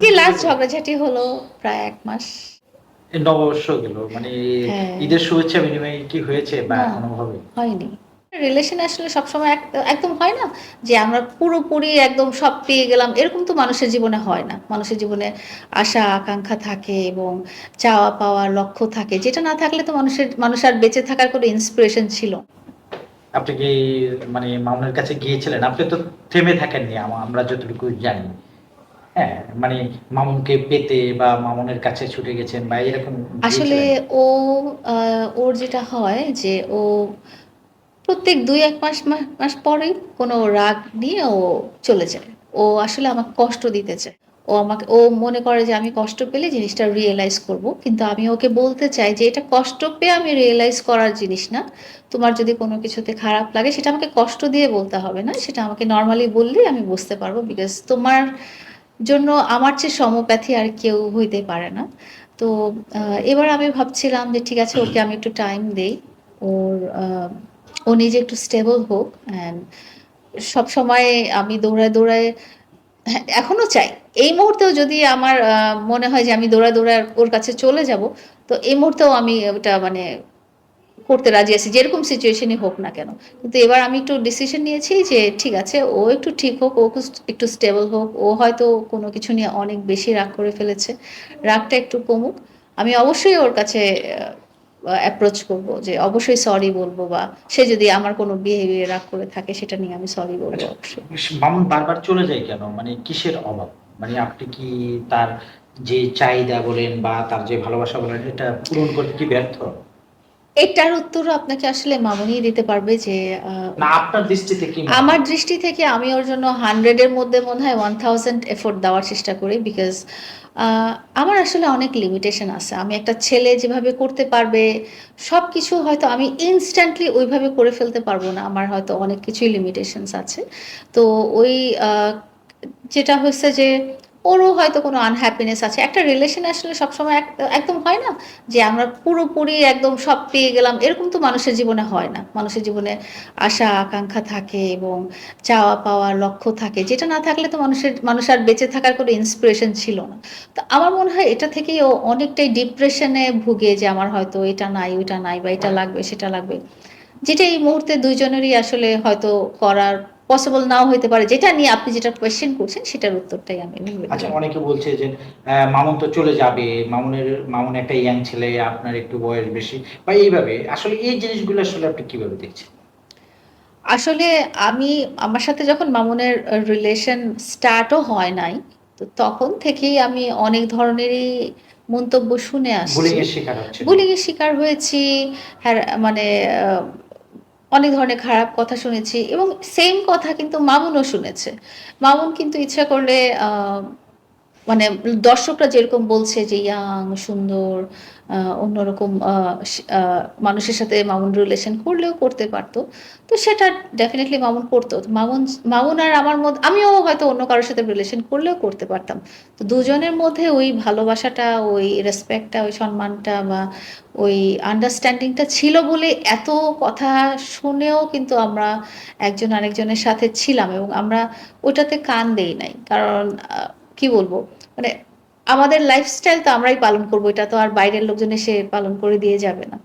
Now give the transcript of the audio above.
কি লাস্ট ঝগড়াঝাটি হলো প্রায় এক মাস? নববর্ষ গেল মানে হ্যাঁ। ঈদের শুভেচ্ছা বিনিময় কি হয়েছে বা। কোনোভাবে হয়নি। রিলেশন আসলে সবসময় একদম হয় না যে আমরা পুরোপুরি একদম সব পেয়ে গেলাম এরকম তো মানুষের জীবনে হয় না। মানুষের জীবনে আশা আকাঙ্ক্ষা থাকে এবং চাওয়া পাওয়া লক্ষ্য থাকে। যেটা না থাকলে তো মানুষের মানুষ আর বেঁচে থাকার কোনো ইন্সপিরেশন ছিল আপনি কি মানে মামুনের কাছে গিয়েছিলেন? আপনি তো থেমে থাকেননি আমরা যতটুকু জানি। হ্যাঁ মানে মামুনকে পেতে বা মামুনের কাছে ছুটে গেছেন বা এরকম আসলে ও ওর যেটা হয় যে ও প্রত্যেক দুই এক মাস মাস পরেই কোনো রাগ নিয়ে ও চলে যায়। ও আসলে আমাকে কষ্ট দিতে চায়। ও আমাকে ও মনে করে যে আমি কষ্ট পেলে জিনিসটা রিয়েলাইজ করব। কিন্তু আমি ওকে বলতে চাই যে এটা কষ্ট পেয়ে আমি রিয়েলাইজ করার জিনিস না। তোমার যদি কোনো কিছুতে খারাপ লাগে সেটা আমাকে কষ্ট দিয়ে বলতে হবে না। সেটা আমাকে নর্মালি বললেই আমি বুঝতে পারব বিকজ তোমার জন্য আমার চেয়ে সমপ্যাথী আর কেউ হইতে পারে না। তো এবার আমি ভাবছিলাম যে ঠিক আছে ওকে আমি একটু টাইম দেই। ওর ও নিজে একটু স্টেবল হোক অ্যান্ড সব সময় আমি দৌড়ায় দৌড়ায় হ্যাঁ, এখনও চাই। এই মুহূর্তেও যদি আমার মনে হয় যে আমি দৌড়ায় দৌড়ায় ওর কাছে চলে যাব তো এই মুহূর্তেও আমি ওটা মানে করতে রাজি আছি যেরকম সিচুয়েশনই হোক না কেন। কিন্তু এবার আমি একটু ডিসিশন নিয়েছি যে ঠিক আছে ও একটু ঠিক হোক ও একটু স্টেবল হোক ও হয়তো কোনো কিছু নিয়ে অনেক বেশি রাগ করে ফেলেছে। রাগটা একটু কমুক। আমি অবশ্যই ওর কাছে অ্যাপ্রোচ করব যে অবশ্যই সরি বলব বা সে যদি আমার কোনো বিহেভিয়ার রাগ করে থাকে সেটা নিয়ে আমি সরি বলব আচ্ছা। মামুন বারবার চলে যায় কেন? মানে কিসের অভাব? মানে আপনি কি তার যে চাহিদা বলেন বা তার যে ভালোবাসা বলেন এটা পূরণ করতে কি ব্যর্থ? এটার উত্তর আপনাকে আসলে মামুনি দিতে পারবে যে না আপনার দৃষ্টিতে কি আমার দৃষ্টি থেকে আমি ওর জন্য হান্ড্রেডের মধ্যে মনে হয় ওয়ান থাউজেন্ড এফোর্ট দেওয়ার চেষ্টা করি বিকজ আমার আসলে অনেক লিমিটেশন আছে। আমি একটা ছেলে যেভাবে করতে পারবে সব কিছু হয়তো আমি ইনস্ট্যান্টলি ওইভাবে করে ফেলতে পারব না। আমার হয়তো অনেক কিছুই লিমিটেশনস আছে। তো ওই আহ, যেটা হচ্ছে যে ওরও হয়তো কোনো আনহ্যাপিনেস আছে। একটা রিলেশন আসলে সবসময় এক- একদম হয় না যে আমরা পুরোপুরি একদম সব পেয়ে গেলাম, এরকম তো মানুষের জীবনে হয় না। মানুষের জীবনে আশা, আকাঙ্ক্ষা থাকে এবং চাওয়া পাওয়া লক্ষ্য থাকে। যেটা না থাকলে তো মানুষের, মানুষ আর বেঁচে থাকার কোনো ইন্সপিরেশন ছিল না। তো আমার মনে হয় এটা থেকেই ও অনেকটাই ডিপ্রেশনে ভুগে যে আমার হয়তো এটা নাই, ওইটা নাই বা এটা লাগবে, সেটা লাগবে। যেটা এই মুহূর্তে দুইজনেরই আসলে হয়তো করার পসিবল নাও হইতে পারে। যেটা নিয়ে আপনি যেটা কোয়েশ্চেন করছেন সেটার উত্তরটাই আমি আচ্ছা অনেকে বলছে যে মামুন তো চলে যাবে। মামুনের মামুন একটা ইয়াং ছেলে আপনার একটু বয়স বেশি। বা এইভাবে আসলে এই জিনিসগুলো আসলে আপনি কীভাবে দেখছেন? আসলে আমি আমার সাথে যখন মামুনের রিলেশন স্টার্টও হয় নাই তো তখন থেকেই আমি অনেক ধরনেরই মন্তব্য শুনে আসছি। এর শিকার হচ্ছে বুলিং এর শিকার হয়েছি। হ্যাঁ মানে অনেক ধরনের খারাপ কথা শুনেছি এবং সেম কথা কিন্তু মামুনও শুনেছে। মামুন কিন্তু ইচ্ছা করলে মানে দর্শকরা যেরকম বলছে যে, ইয়াং, সুন্দর অন্যরকম মানুষের সাথে মামুন রিলেশন করলেও করতে পারতো। তো সেটা ডেফিনেটলি মামুন করতো। মামুন মামুন আর আমার মধ্যে আমিও হয়তো অন্য কারোর সাথে রিলেশন করলেও করতে পারতাম। তো দুজনের মধ্যে ওই ভালোবাসাটা, ওই রেসপেক্টটা ওই সম্মানটা বা ওই আন্ডারস্ট্যান্ডিংটা ছিল বলে এত কথা শুনেও কিন্তু আমরা একজন আরেকজনের সাথে ছিলাম এবং আমরা ওটাতে কান দেই নাই। কারণ কি বলব? মানে আমাদের লাইফস্টাইল তো আমরাই পালন করব, এটা তো আর বাইরের লোকজন এসে পালন করে দিয়ে যাবে না।